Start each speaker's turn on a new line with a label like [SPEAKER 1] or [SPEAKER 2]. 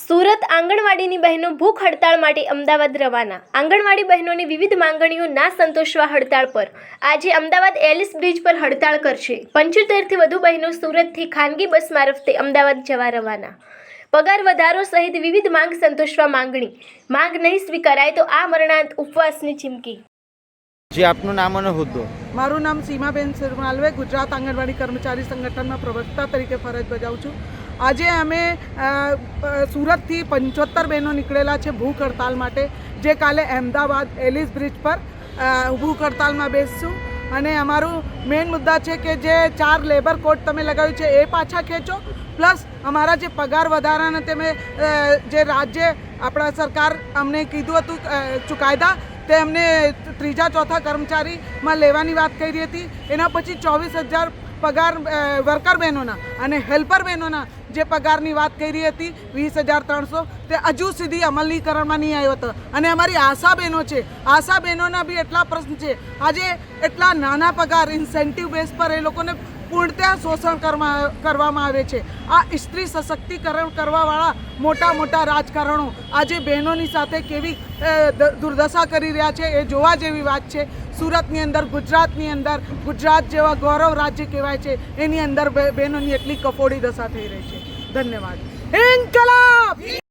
[SPEAKER 1] સુરત આંગણવાડીની બહેનો ભૂખ હડતાળ માટે અમદાવાદ રવાના. આંગણવાડી બહેનોની વિવિધ માંગણીઓ ના સંતોષવા હડતાળ પર. આજે અમદાવાદ એલિસ બ્રિજ પર હડતાળ કરશે. પંચોતેરથી વધુ બહેનો સુરતથી ખાનગી બસ મારફતે અમદાવાદ જવા રવાના. પગાર વધારો સહિત વિવિધ માંગ સંતોષવા માંગણી. માંગ નહીં સ્વીકારાય તો આ મરણાંત ઉપવાસની ચીમકી.
[SPEAKER 2] જે આપનું નામ અને હોદ્દો.
[SPEAKER 3] મારું નામ સીમાબેન સરમાલવે ગુજરાત આંગણવાડી કર્મચારી સંગઠનમાં પ્રવક્તા તરીકે ફરજ બજાવું છું. આજે અમે સુરતથી પંચોતેર બહેનો નીકળેલા છે ભૂખ હડતાલ માટે. જે કાલે અહેમદાબાદ એલિસ બ્રિજ પર ભૂખ હડતાલમાં બેસશું. અને અમારું મેઇન મુદ્દા છે કે જે ચાર લેબર કોડ તમે લગાવ્યું છે એ પાછા ખેંચો. પ્લસ અમારા જે પગાર વધારાના તમે જે રાજ્ય, આપણા સરકાર અમને કીધું હતું ચુકાયદા, તે અમને ત્રીજા ચોથા કર્મચારીમાં લેવાની વાત કરી હતી. એના પછી ચોવીસ હજાર પગાર વર્કર બહેનોના અને હેલ્પર બહેનોના જે પગારની વાત કરી હતી, વીસ હજાર ત્રણસો, તે હજુ સુધી અમલીકરણમાં નહીં આવ્યો હતો. અને અમારી આશા બહેનો છે, આશા બહેનોના બી એટલા પ્રશ્ન છે. આજે એટલા નાના પગાર ઇન્સેન્ટિવ બેઝ પર એ લોકોને પૂર્ણતઃ શોષણ કરવા કરવામાં આવે છે. આ સ્ત્રી સશક્તિકરણ કરવાવાળા મોટા મોટા રાજકારણો આજે બહેનોની સાથે કેવી દુર્દશા કરી રહ્યા છે એ જોવા જેવી વાત છે. સુરતની અંદર, ગુજરાતની અંદર, ગુજરાત જેવા ગૌરવ રાજ્ય કહેવાય છે. એની અંદર બહેનોની એટલી કફોડી દશા થઈ રહી છે. ધન્યવાદ. ઇન્કલાબ!